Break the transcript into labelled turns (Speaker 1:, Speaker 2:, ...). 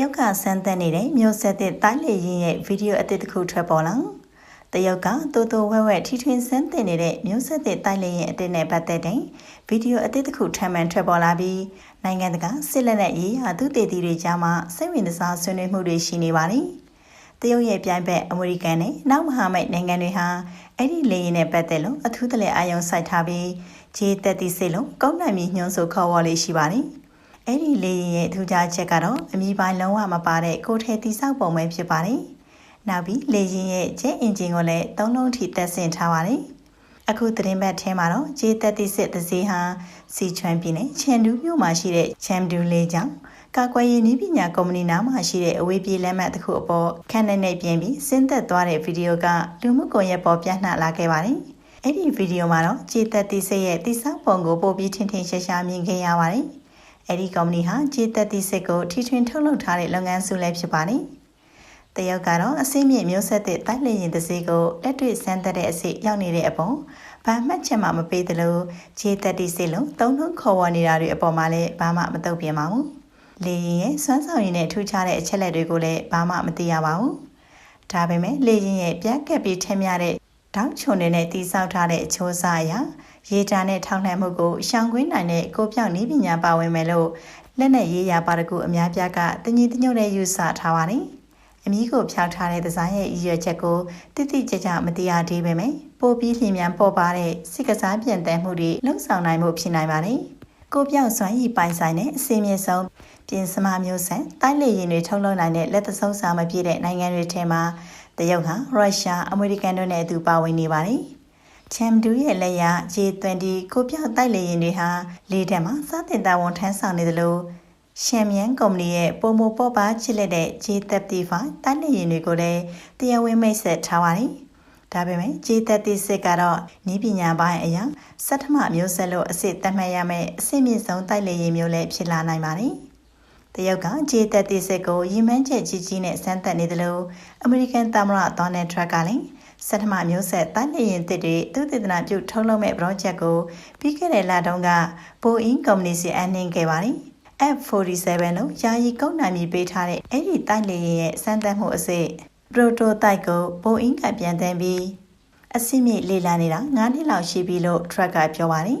Speaker 1: ရုတ်ကစမ်းသပ်နေတဲ့မျိုးဆက်တဲ့တိုင်းလေရင်ရဲ့ဗီဒီယိုအသစ်တစ်ခုထွက်ပေါ်လာတရုတ်ကတိုးတိုးဝဲဝဲထိထွင်းစမ်းသပ်နေတဲ့မျိုးဆက်တဲ့တိုင်းလေရင်အသစ်နဲ့ပတ်သက်တဲ့ဗီဒီယိုအသစ်တစ်ခုထပ်မံထွက်ပေါ်လာပြီးနိုင်ငံတကာစစ်လက်နက်ရေးဟာသူတည်တည်တွေကြားမှာစိတ်ဝင်စားဆွေးနွေးမှုတွေရှိနေပါတယ်တရုတ်ရဲ့ပြိုင်ဘက်အမေရိကန်နဲ့နောက်မဟာမိတ်နိုင်ငံတွေဟာအဲ့ဒီလေရင်နဲ့ပတ်သက်လို့အထူးတလဲအာရုံစိုက်ထားပြီးဂျေတက်တီစစ်လုံးကောင်းနိုင်မြညွှန်းဆိုခေါ်ဝေါ်လေးရှိပါတယ်။ အဲ့ဒီလေရင်ရဲ့ထူးခြားချက်ကတော့အမီပိုင်းလုံးဝမပါတဲ့ကိုထဲတိဆောက်ပုံပဲဖြစ်ပါတယ်။နောက်ပြီးလေရင်ရဲ့ဂျက်အင်ဂျင်ကိုလည်းသုံးလုံးထိတက်ဆင်ထားပါတယ်။အခုသတင်းပတ်ထဲမှာတော့ဂျေတက်တီစစ်သစေးဟာစီချွမ်ပြည်နယ်ချန်ဒူးမြို့မှာရှိတဲ့ချမ်ဒူလေးကျောင်းကာကွယ်ရေးနည်းပညာကုမ္ပဏီနားမှာရှိတဲ့အဝေးပြေးလက်မှတ်တစ်ခုအပေါ်ခန်းနဲ့နဲ့ပြင်ပြီးဆင်းသက်သွားတဲ့ဗီဒီယိုကလူမှုကွန်ရက်ပေါ်ပြန့်နှံ့လာခဲ့ပါတယ်။အဲ့ဒီဗီဒီယိုမှာတော့ဂျေတက်တီစစ်ရဲ့တိဆောက်ပုံကိုပို့ပြီးထင်ထင်ရှားရှားမြင်ခဲ့ရပါတယ်။ အဲ့ဒီကုမ္ပဏီဟာဂျေတက်တီစစ်ကိုထိထွင်ထုတ်လုပ်ထားတဲ့လုပ်ငန်းစုလည်းဖြစ်ပါတယ်။တရုတ်ကတော့အစိမ့်မြင့်မျိုးဆက်တဲ့တိုက်လျင်သစေးကိုလက်တွေ့စမ်းသပ်တဲ့အစီရောက်နေတဲ့အပေါ်ဘာမှတ်ချက်မှမပေးသလိုဂျေတက်တီစစ်လုံးသုံးလုံးခေါ်ဝေါ်နေတာတွေအပေါ်မှာလည်းဘာမှမတုံ့ပြန်ပါဘူး။လေရင်ရဲ့စွမ်းဆောင်ရည်နဲ့ထူးခြားတဲ့အချက်လက်တွေကိုလည်းဘာမှမသိရပါဘူး။ဒါပေမဲ့လေရင်ရဲ့ပြက်ကက်ပြီးထင်မြတဲ့ တောင်းချုံတွေနဲ့တိဆောက်ထားတဲ့အချိုးစားအရာရေတာနဲ့ထောက်လှမ်းမှုကိုရှောင်ကွင်းနိုင်တဲ့ကိုပြောင်နည်းပညာပါဝင်မယ်လို့လက်နဲ့ရေးရာပါတကူအများပြားကတညီတညွတ်နဲ့ယူဆထားပါတယ်။အမီးကိုဖျောက်ထားတဲ့ဒီဇိုင်းရဲ့ရည်ရွယ်ချက်ကိုတိတိကျကျမသိရသေးပေမဲ့ပိုပြီးလျင်မြန်ပေါ်ပါတဲ့စစ်ကစားပြန်တမ်းမှုတွေလှုံ့ဆော်နိုင်မှုဖြစ်နိုင်ပါတယ်။ကိုပြောင်စွမ်းရည်ပိုင်ဆိုင်တဲ့အစီအမြင့်ဆုံးပြင်စမမျိုးဆန်တိုက်လေရင်တွေထုတ်လုပ်နိုင်တဲ့လက်သဆုံးစာမပြည့်တဲ့နိုင်ငံတွေထဲမှာ တရုတ်ဟာရုရှားအမေရိကန်တို့နဲ့အတူပါဝင်နေပါတယ်။ချမ်ဒူရဲ့လက်ရ J20 ကိုပြောက်တိုက်လေရင်တွေဟာလေထဲမှာစားတင်တာဝန်ထမ်းဆောင်နေသလိုရှမ်မြန်ကုမ္ပဏီရဲ့ပုံမပေါ်ပါချစ်လက်တဲ့ J35 တိုက်လေရင်တွေကိုလည်းတရားဝင်မိတ်ဆက်ထားပါတယ်။ဒါပေမဲ့ J36 ကတော့နီးပညာပိုင်းအရာစက်ထမမျိုးဆက်လို့အစ်စ်တတ်မှတ်ရမယ့်အဆင့်မြင့်ဆုံးတိုက်လေရင်မျိုးလည်းဖြစ်လာနိုင်ပါတယ်။ တရုတ်ကဂျေတက်တီစစ်ကိုရီမန်းချက်ကြီးကြီးနဲ့စမ်းသပ်နေတယ်လို့အမေရိကန်သမ္မတဒေါ်နယ်ထရက်ကလည်းစက်ထမမျိုးဆက်တိုင်းနေရင်တစ်တွေသူတည်တနာပြုထုတ်လုပ်မဲ့ project ကိုပြီးခဲ့တဲ့လတုန်းကပိုအင်းကုမ္ပဏီစီအနှင်းခဲ့ပါတယ် F47 လို့ယာယီကုန်းနိုင်ပြီးပေးထားတဲ့အဲ့ဒီတိုင်းလေရင်ရဲ့စမ်းသပ်မှုအစစ် prototype ကိုပိုအင်းကပြန်တန်းပြီးအစစ်မြစ်လေ့လာနေတာ9နှစ်လောက်ရှိပြီလို့ track ကပြောပါတယ်